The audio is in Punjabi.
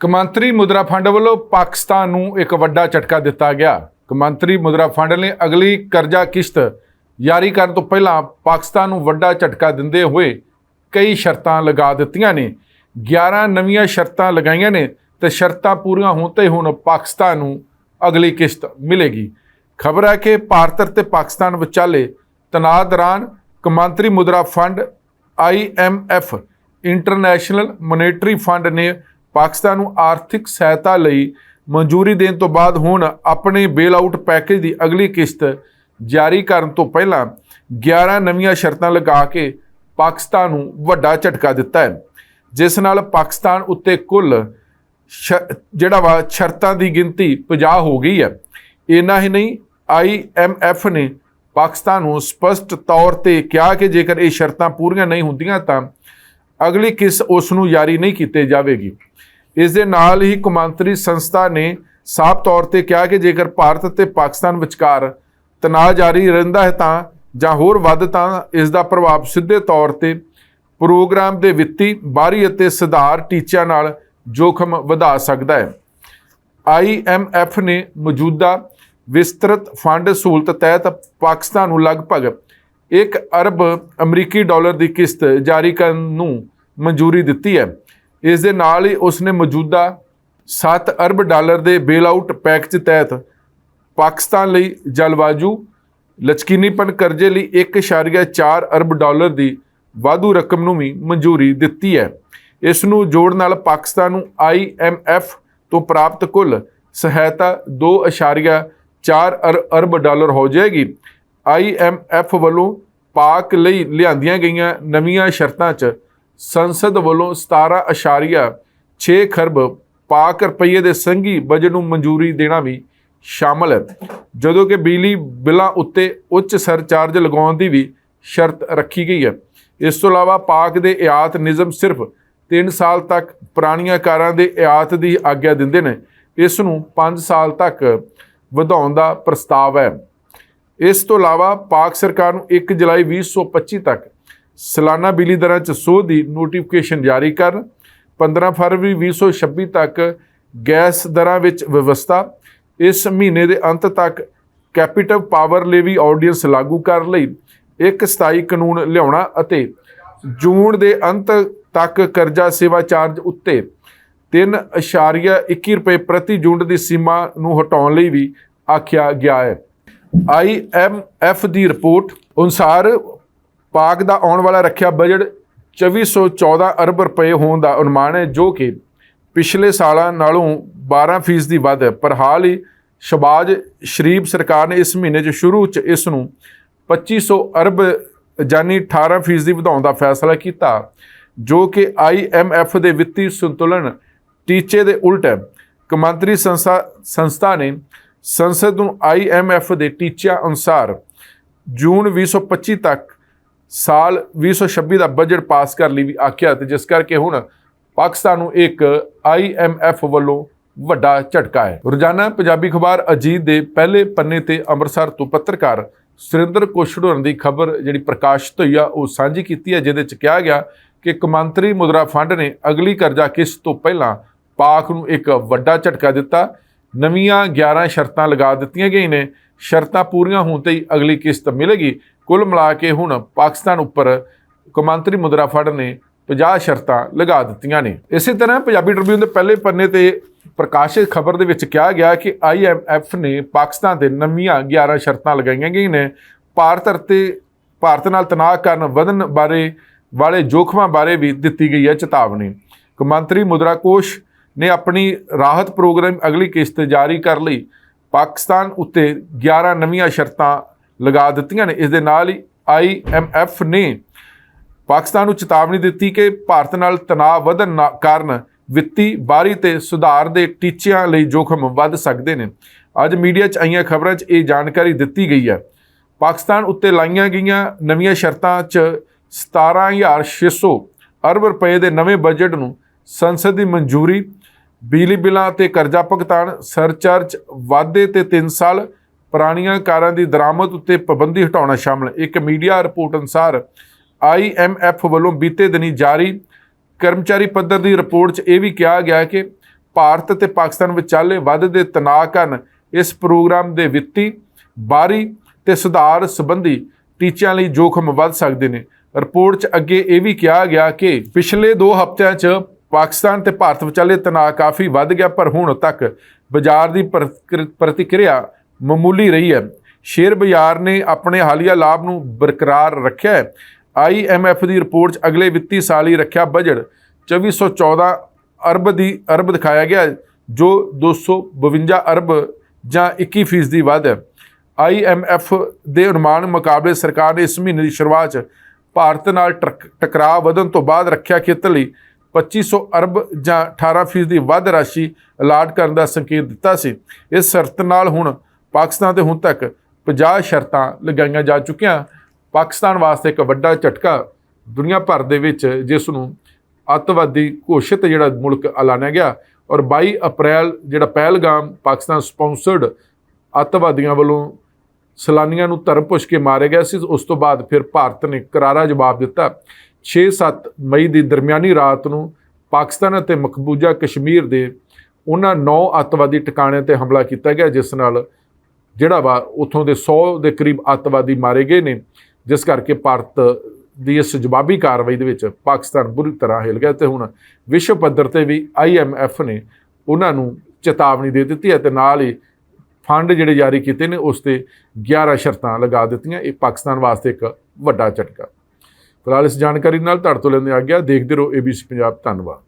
ਕਮਾਂਤਰੀ ਮੁਦਰਾ ਫੰਡ ਵੱਲੋਂ ਪਾਕਿਸਤਾਨ ਨੂੰ ਇੱਕ ਵੱਡਾ ਝਟਕਾ ਦਿੱਤਾ ਗਿਆ। ਕਮਾਂਤਰੀ ਮੁਦਰਾ ਫੰਡ ਨੇ ਅਗਲੀ ਕਰਜ਼ਾ ਕਿਸ਼ਤ ਜਾਰੀ ਕਰਨ ਤੋਂ ਪਹਿਲਾਂ ਪਾਕਿਸਤਾਨ ਨੂੰ ਵੱਡਾ ਝਟਕਾ ਦਿੰਦੇ ਹੋਏ ਕਈ ਸ਼ਰਤਾਂ ਲਗਾ ਦਿੱਤੀਆਂ ਨੇ। 11 ਨਵੀਆਂ ਸ਼ਰਤਾਂ ਲਗਾਈਆਂ ਨੇ ਤੇ ਸ਼ਰਤਾਂ ਪੂਰੀਆਂ ਹੋਣ ਤੇ ਹੁਣ ਪਾਕਿਸਤਾਨ ਨੂੰ ਅਗਲੀ ਕਿਸ਼ਤ ਮਿਲੇਗੀ। ਖਬਰ ਹੈ ਕਿ ਭਾਰਤ ਅਤੇ ਪਾਕਿਸਤਾਨ ਵਿਚਾਲੇ ਤਣਾਅ ਦੌਰਾਨ ਕਮਾਂਤਰੀ ਮੁਦਰਾ fund IMF international monetary fund ਨੇ ਪਾਕਿਸਤਾਨ ਨੂੰ ਆਰਥਿਕ ਸਹਾਇਤਾ ਲਈ ਮਨਜ਼ੂਰੀ ਦੇਣ ਤੋਂ ਬਾਅਦ ਹੁਣ ਆਪਣੇ ਬੇਲ ਆਊਟ ਪੈਕੇਜ ਦੀ ਅਗਲੀ ਕਿਸ਼ਤ ਜਾਰੀ ਕਰਨ ਤੋਂ ਪਹਿਲਾਂ 11 ਨਵੀਆਂ ਸ਼ਰਤਾਂ ਲਗਾ ਕੇ ਪਾਕਿਸਤਾਨ ਨੂੰ ਵੱਡਾ ਝਟਕਾ ਦਿੱਤਾ ਹੈ, ਜਿਸ ਨਾਲ ਪਾਕਿਸਤਾਨ ਉੱਤੇ ਕੁੱਲ ਸ਼- ਜਿਹੜਾ ਵਾ, ਸ਼ਰਤਾਂ ਦੀ ਗਿਣਤੀ 50 ਹੋ ਗਈ ਹੈ। ਇੰਨਾ ਹੀ ਨਹੀਂ IMF ਨੇ ਪਾਕਿਸਤਾਨ ਨੂੰ ਸਪਸ਼ਟ ਤੌਰ ਤੇ ਕਿਹਾ ਕਿ ਜੇਕਰ ਇਹ ਸ਼ਰਤਾਂ ਪੂਰੀਆਂ ਨਹੀਂ ਹੁੰਦੀਆਂ ਤਾਂ ਅਗਲੀ ਕਿਸ ਉਸ ਨੂੰ ਜਾਰੀ ਨਹੀਂ ਕੀਤੀ ਜਾਵੇਗੀ। ਇਸ ਦੇ ਨਾਲ ਹੀ ਕੌਮਾਂਤਰੀ ਸੰਸਥਾ ਨੇ ਸਾਫ਼ ਤੌਰ ਤੇ ਕਿਹਾ ਕਿ ਜੇਕਰ ਭਾਰਤ ਅਤੇ ਪਾਕਿਸਤਾਨ ਵਿਚਕਾਰ ਤਣਾਅ ਜਾਰੀ ਰਹਿੰਦਾ ਹੈ ਤਾਂ, ਜਾਂ ਹੋਰ ਵੱਧ ਤਾਂ, ਇਸ ਦਾ ਪ੍ਰਭਾਵ ਸਿੱਧੇ ਤੌਰ ਤੇ ਪ੍ਰੋਗਰਾਮ ਦੇ ਵਿੱਤੀ, ਬਾਹਰੀ ਅਤੇ ਸੁਧਾਰ ਟੀਚਿਆਂ ਨਾਲ ਜੋਖਮ ਵਧਾ ਸਕਦਾ ਹੈ। IMF ਨੇ ਮੌਜੂਦਾ ਵਿਸਤ੍ਰਿਤ ਫੰਡ ਸਹੂਲਤ ਤਹਿਤ ਪਾਕਿਸਤਾਨ ਨੂੰ ਲਗਭਗ 1 ਅਰਬ ਅਮਰੀਕੀ ਡਾਲਰ ਦੀ ਕਿਸ਼ਤ ਜਾਰੀ ਕਰਨ ਨੂੰ ਮਨਜ਼ੂਰੀ ਦਿੱਤੀ ਹੈ। ਇਸ ਦੇ ਨਾਲ ਹੀ ਉਸ ਨੇ ਮੌਜੂਦਾ 7 ਅਰਬ ਡਾਲਰ ਦੇ ਬੇਲ ਆਊਟ ਪੈਕੇਜ ਤਹਿਤ ਪਾਕਿਸਤਾਨ ਲਈ ਜਲਵਾਯੂ ਲਚਕੀਨੀਪਨ ਕਰਜ਼ੇ ਲਈ 1.4 ਅਰਬ ਡਾਲਰ ਦੀ ਵਾਧੂ ਰਕਮ ਨੂੰ ਵੀ ਮਨਜ਼ੂਰੀ ਦਿੱਤੀ ਹੈ। ਇਸ ਨੂੰ ਜੋੜਨ ਨਾਲ ਪਾਕਿਸਤਾਨ ਨੂੰ IMF ਤੋਂ ਪ੍ਰਾਪਤ ਕੁੱਲ ਸਹਾਇਤਾ 2.4 ਅਰ- ਅਰਬ ਡਾਲਰ ਹੋ ਜਾਏਗੀ। IMF ਵੱਲੋਂ ਪਾਕ ਲਈ ਲਿਆਂਦੀਆਂ ਗਈਆਂ ਨਵੀਆਂ ਸ਼ਰਤਾਂ 'ਚ ਸੰਸਦ ਵੱਲੋਂ 17.6 ਖਰਬ, ਪਾਕ ਰੁਪਈਏ ਦੇ ਸੰਘੀ ਬਜਟ ਨੂੰ ਮਨਜ਼ੂਰੀ ਦੇਣਾ ਵੀ ਸ਼ਾਮਲ ਹੈ। ਜਦੋਂ ਕਿ ਬਿਜਲੀ ਬਿੱਲਾਂ ਉੱਤੇ ਉੱਚ ਸਰਚਾਰਜ ਲਗਾਉਣ ਦੀ ਵੀ ਸ਼ਰਤ ਰੱਖੀ ਗਈ ਹੈ। ਇਸ ਤੋਂ ਇਲਾਵਾ ਪਾਕ ਦੇ ਇਆਤ ਨਿਯਮ ਸਿਰਫ 3 ਸਾਲ ਤੱਕ ਪੁਰਾਣੀਆਂ ਕਾਰਾਂ ਦੇ ਇਆਤ ਦੀ ਆਗਿਆ ਦਿੰਦੇ ਨੇ। ਇਸ ਨੂੰ 5 ਸਾਲ ਤੱਕ ਵਧਾਉਣ ਦਾ ਪ੍ਰਸਤਾਵ ਹੈ। ਇਸ ਤੋਂ ਇਲਾਵਾ ਪਾਕ ਸਰਕਾਰ ਨੂੰ 1 ਜੁਲਾਈ 2025 ਤੱਕ ਸਾਲਾਨਾ ਬਿਜਲੀ ਦਰਾਂ 'ਚ ਸੋਧ ਦੀ ਨੋਟੀਫਿਕੇਸ਼ਨ ਜਾਰੀ ਕਰਨ 15 ਫਰਵਰੀ 2026 ਤੱਕ ਗੈਸ ਦਰਾਂ ਵਿੱਚ ਵਿਵਸਥਾ। ਇਸ ਮਹੀਨੇ ਦੇ ਅੰਤ ਤੱਕ ਕੈਪੀਟਲ ਪਾਵਰ ਲੇਵੀ ਆਰਡੀਨੈਂਸ ਲਾਗੂ ਕਰਨ ਲਈ। ਇੱਕ ਸਥਾਈ ਕਾਨੂੰਨ ਲਿਆਉਣਾ ਅਤੇ ਜੂਨ ਦੇ ਅੰਤ ਤੱਕ ਕਰਜ਼ਾ ਸੇਵਾ ਚਾਰਜ ਉੱਤੇ 3.21 ਰੁਪਏ ਪ੍ਰਤੀ ਯੂਨਿਟ ਦੀ ਸੀਮਾ ਨੂੰ ਹਟਾਉਣ ਲਈ ਵੀ ਆਖਿਆ ਗਿਆ ਹੈ। IMF ਦੀ ਰਿਪੋਰਟ ਅਨੁਸਾਰ ਪਾਕ ਦਾ ਆਉਣ ਵਾਲਾ ਰੱਖਿਆ ਬਜਟ 2414 ਅਰਬ ਰੁਪਏ ਹੋਣ ਦਾ ਅਨੁਮਾਨ ਹੈ, ਜੋ ਕਿ ਪਿਛਲੇ ਸਾਲਾਂ ਨਾਲੋਂ 12% ਦੀ ਵੱਧ ਹੈ। ਪਰ ਹਾਲ ਹੀ ਸ਼ਬਾਜ਼ ਸ਼ਰੀਫ ਸਰਕਾਰ ਨੇ ਇਸ ਮਹੀਨੇ 'ਚ ਸ਼ੁਰੂ 'ਚ ਇਸ ਨੂੰ 2500 ਅਰਬ ਜਾਨੀ 18% ਦੀ ਵਧਾਉਣ ਦਾ ਫੈਸਲਾ ਕੀਤਾ, ਜੋ ਕਿ IMF ਦੇ ਵਿੱਤੀ ਸੰਤੁਲਨ ਟੀਚੇ ਦੇ ਉਲਟ ਹੈ। ਕਮਾਂਤਰੀ ਸੰਸਥਾ ਸੰਸਥਾ ਨੇ ਸੰਸਦ ਨੂੰ IMF ਦੇ ਟੀਚਿਆਂ ਅਨੁਸਾਰ ਜੂਨ 2025 ਤੱਕ ਸਾਲ 2026 ਦਾ ਬਜਟ ਪਾਸ ਕਰਨ ਲਈ ਵੀ ਆਖਿਆ ਤੇ ਜਿਸ ਕਰਕੇ ਹੁਣ ਪਾਕਿਸਤਾਨ ਨੂੰ ਇੱਕ IMF ਵੱਲੋਂ ਵੱਡਾ ਝਟਕਾ ਹੈ। ਰੋਜ਼ਾਨਾ ਪੰਜਾਬੀ ਅਖਬਾਰ ਅਜੀਤ ਦੇ ਪਹਿਲੇ ਪੰਨੇ ਤੇ ਅੰਮ੍ਰਿਤਸਰ ਤੋਂ ਪੱਤਰਕਾਰ ਸੁਰਿੰਦਰ ਕੋਸ਼ੜੋਂ ਦੀ ਖਬਰ ਜਿਹੜੀ ਪ੍ਰਕਾਸ਼ਿਤ ਹੋਈ ਆ, ਉਹ ਸਾਂਝੀ ਕੀਤੀ ਹੈ, ਜਿਹਦੇ ਚ ਕਿਹਾ ਗਿਆ ਕਿ ਕਮਾਂਤਰੀ ਮੁਦਰਾ ਫੰਡ ਨੇ ਅਗਲੀ ਕਰਜ਼ਾ ਕਿਸ਼ਤ ਤੋਂ ਪਹਿਲਾਂ ਪਾਕ ਨੂੰ ਇੱਕ ਵੱਡਾ ਝਟਕਾ ਦਿੱਤਾ। ਨਵੀਆਂ 11 ਸ਼ਰਤਾਂ ਲਗਾ ਦਿੱਤੀਆਂ ਗਈਆਂ ਨੇ। ਸ਼ਰਤਾਂ ਪੂਰੀਆਂ ਹੋਣ ਤੇ ਹੀ ਅਗਲੀ ਕਿਸ਼ਤ ਮਿਲੇਗੀ। ਕੁੱਲ ਮਿਲਾ ਕੇ ਹੁਣ ਪਾਕਿਸਤਾਨ ਉੱਪਰ ਕੌਮਾਂਤਰੀ ਮੁਦਰਾ ਫੰਡ ਨੇ 50 ਸ਼ਰਤਾਂ ਲਗਾ ਦਿੱਤੀਆਂ ਨੇ। ਇਸੇ ਤਰ੍ਹਾਂ ਪੰਜਾਬੀ ਟ੍ਰਿਬਿਊਨ ਦੇ ਪਹਿਲੇ ਪੰਨੇ ਤੇ ਪ੍ਰਕਾਸ਼ਿਤ ਖਬਰ ਦੇ ਵਿੱਚ ਕਿਹਾ ਗਿਆ ਕਿ IMF ਨੇ ਪਾਕਿਸਤਾਨ ਤੇ ਨਵੀਆਂ 11 ਸ਼ਰਤਾਂ ਲਗਾਈਆਂ ਗਈਆਂ ਨੇ। ਭਾਰਤ ਅਤੇ ਭਾਰਤ ਨਾਲ ਤਣਾਅ ਕਾਰਨ ਵਧਣ ਬਾਰੇ ਵਾਲੇ ਜੋਖਮਾਂ ਬਾਰੇ ਵੀ ਦਿੱਤੀ ਗਈ ਹੈ ਚੇਤਾਵਨੀ। ਕੌਮਾਂਤਰੀ ਮੁਦਰਾ ਕੋਸ਼ ਨੇ ਆਪਣੀ ਰਾਹਤ ਪ੍ਰੋਗਰਾਮ ਅਗਲੀ ਕਿਸ਼ਤ ਜਾਰੀ ਕਰ ਲਈ। ਪਾਕਿਸਤਾਨ ਉੱਤੇ 11 ਨਵੀਆਂ ਸ਼ਰਤਾਂ ਲਗਾ ਦਿੱਤੀਆਂ ਨੇ। ਇਸ ਦੇ ਨਾਲ ਹੀ IMF ਨੇ ਪਾਕਿਸਤਾਨ ਨੂੰ ਚੇਤਾਵਨੀ ਦਿੱਤੀ ਕਿ ਭਾਰਤ ਨਾਲ ਤਣਾਅ ਵਧਣ ਨਾ- ਕਾਰਨ ਵਿੱਤੀ ਬਾਹਰੀ ਤੇ ਸੁਧਾਰ ਦੇ ਟੀਚਿਆਂ ਲਈ ਜੋਖਮ ਵੱਧ ਸਕਦੇ ਨੇ। ਅੱਜ ਮੀਡੀਆ 'ਚ ਆਈਆਂ ਖਬਰਾਂ 'ਚ ਇਹ ਜਾਣਕਾਰੀ ਦਿੱਤੀ ਗਈ ਹੈ। ਪਾਕਿਸਤਾਨ ਉੱਤੇ ਲਾਈਆਂ ਗਈਆਂ ਨਵੀਆਂ ਸ਼ਰਤਾਂ 'ਚ 17600 ਅਰਬ ਰੁਪਏ ਦੇ ਨਵੇਂ ਬਜਟ ਨੂੰ ਸੰਸਦ ਦੀ ਮਨਜ਼ੂਰੀ ਬਿਜਲੀ ਬਿੱਲਾਂ ਤੇ ਕਰਜ਼ਾ ਭੁਗਤਾਨ ਸਰਚਾਰਜ ਵਾਧੇ ਤੇ 3 ਸਾਲ, ਪੁਰਾਣੀਆਂ ਕਾਰਾਂ ਦੀ ਦਰਾਮਦ ਉੱਤੇ ਪਾਬੰਦੀ ਹਟਾਉਣਾ ਸ਼ਾਮਲ। ਇੱਕ ਮੀਡੀਆ ਰਿਪੋਰਟ ਅਨੁਸਾਰ IMF ਵੱਲੋਂ ਬੀਤੇ ਦਿਨੀ ਜਾਰੀ ਕਰਮਚਾਰੀ ਪੱਧਰ ਦੀ ਰਿਪੋਰਟ 'ਚ ਇਹ ਵੀ ਕਿਹਾ ਗਿਆ ਕਿ ਭਾਰਤ ਤੇ ਪਾਕਿਸਤਾਨ ਵਿਚਾਲੇ ਵੱਧਦੇ ਤਣਾਅ ਕਾਰਨ ਇਸ ਪ੍ਰੋਗਰਾਮ ਦੇ ਵਿੱਤੀ, ਬਾਹਰੀ ਤੇ ਸੁਧਾਰ ਸੰਬੰਧੀ ਟੀਚਿਆਂ ਲਈ ਜੋਖਮ ਵੱਧ ਸਕਦੇ ਨੇ। ਰਿਪੋਰਟ 'ਚ ਅੱਗੇ ਇਹ ਵੀ ਕਿਹਾ ਗਿਆ ਕਿ ਪਿਛਲੇ 2 ਹਫ਼ਤਿਆਂ 'ਚ ਪਾਕਿਸਤਾਨ ਤੇ ਭਾਰਤ ਵਿਚਾਲੇ ਤਣਾਅ ਕਾਫੀ ਵੱਧ ਗਿਆ ਪਰ ਹੁਣ ਤੱਕ ਬਾਜ਼ਾਰ ਦੀ ਪ੍ਰਤਿਕਿਰ- ਪ੍ਰਤੀਕਿਰਿਆ ਮਾਮੂਲੀ ਰਹੀ ਹੈ। ਸ਼ੇਅਰ ਬਾਜ਼ਾਰ ਨੇ ਆਪਣੇ ਹਾਲੀਆ ਲਾਭ ਨੂੰ ਬਰਕਰਾਰ ਰੱਖਿਆ ਹੈ। ਆਈਐਮਐਫ ਦੀ ਰਿਪੋਰਟ 'ਚ ਅਗਲੇ ਵਿੱਤੀ ਸਾਲ ਲਈ ਰੱਖਿਆ ਬਜਟ 2414 ਅਰਬ ਦੀ ਅਰਬ ਦਿਖਾਇਆ ਗਿਆ ਹੈ, ਜੋ 252 ਅਰਬ ਜਾਂ 21% ਦੀ ਵਾਧ ਹੈ। ਆਈਐਮਐਫ ਦੇ ਅਨੁਮਾਨ ਮੁਕਾਬਲੇ ਸਰਕਾਰ ਨੇ ਇਸ ਮਹੀਨੇ ਦੀ ਸ਼ੁਰੂਆਤ 'ਚ ਭਾਰਤ ਨਾਲ ਟਰਕ- ਟਕਰਾਅ ਵਧਣ ਤੋਂ ਬਾਅਦ ਰੱਖਿਆ ਖੇਤਰ ਲਈ 2500 ਅਰਬ ਜਾਂ 18% ਦੀ ਵੱਧ ਰਾਸ਼ੀ ਅਲਾਟ ਕਰਨ ਦਾ ਸੰਕੇਤ ਦਿੱਤਾ ਸੀ। ਇਸ ਸ਼ਰਤ ਨਾਲ ਹੁਣ ਪਾਕਿਸਤਾਨ ਤੇ ਹੁਣ ਤੱਕ 50 ਸ਼ਰਤਾਂ ਲਗਾਈਆਂ ਜਾ ਚੁੱਕੀਆਂ। ਪਾਕਿਸਤਾਨ ਵਾਸਤੇ ਇੱਕ ਵੱਡਾ ਝਟਕਾ ਦੁਨੀਆ ਭਰ ਦੇ ਵਿੱਚ ਜਿਸ ਨੂੰ ਅੱਤਵਾਦੀ ਘੋਸ਼ਿਤ ਜਿਹੜਾ ਮੁਲਕ ਐਲਾਨਿਆ ਗਿਆ ਔਰ 22 ਅਪ੍ਰੈਲ ਜਿਹੜਾ ਪਹਿਲਗਾਮ ਪਾਕਿਸਤਾਨ ਸਪਾਂਸਰਡ ਅੱਤਵਾਦੀਆਂ ਵੱਲੋਂ ਸੈਲਾਨੀਆਂ ਨੂੰ ਧਰਮ ਪੁੱਛ ਕੇ ਮਾਰਿਆ ਗਿਆ ਸੀ। ਉਸ ਤੋਂ ਬਾਅਦ ਫਿਰ ਭਾਰਤ ਨੇ ਕਰਾਰਾ ਜਵਾਬ ਦਿੱਤਾ। 6-7 ਮਈ ਦੀ ਦਰਮਿਆਨੀ ਰਾਤ ਨੂੰ ਪਾਕਿਸਤਾਨ ਅਤੇ ਮਕਬੂਜ਼ਾ ਕਸ਼ਮੀਰ ਦੇ ਉਹਨਾਂ ਨੌ ਅੱਤਵਾਦੀ ਟਿਕਾਣਿਆਂ ਤੇ ਹਮਲਾ ਕੀਤਾ ਗਿਆ, ਜਿਸ ਨਾਲ ਜਿਹੜਾ ਵਾ ਉਥੋਂ ਦੇ 100 ਦੇ ਕਰੀਬ ਅੱਤਵਾਦੀ ਮਾਰੇ ਗਏ ਨੇ, ਜਿਸ ਕਰਕੇ ਭਾਰਤ ਦੀ ਇਸ ਜਵਾਬੀ ਕਾਰਵਾਈ ਦੇ ਵਿੱਚ ਪਾਕਿਸਤਾਨ ਬੁਰੀ ਤਰ੍ਹਾਂ ਹਿਲ ਗਿਆ ਤੇ ਹੁਣ ਵਿਸ਼ਵ ਪੱਧਰ ਤੇ ਵੀ ਆਈਐਮਐਫ ਨੇ ਉਹਨਾਂ ਨੂੰ ਚੇਤਾਵਨੀ ਦੇ ਦਿੱਤੀ ਹੈ ਤੇ ਨਾਲ ਹੀ ਫੰਡ ਜਿਹੜੇ ਜਾਰੀ ਕੀਤੇ ਨੇ, ਉਸ ਤੇ 11 ਸ਼ਰਤਾਂ ਲਗਾ ਦਿੱਤੀਆਂ, ਇਹ ਪਾਕਿਸਤਾਨ ਵਾਸਤੇ ਇੱਕ ਵੱਡਾ ਝਟਕਾ। ਫਿਲਹਾਲ ਇਸ ਜਾਣਕਾਰੀ ਨਾਲ ਤੁਹਾਡੇ ਤੋਂ ਲੈਂਦੇ ਆ ਗਿਆ ਦੇਖਦੇ ਰਹੋ ABC ਪੰਜਾਬ। ਧੰਨਵਾਦ।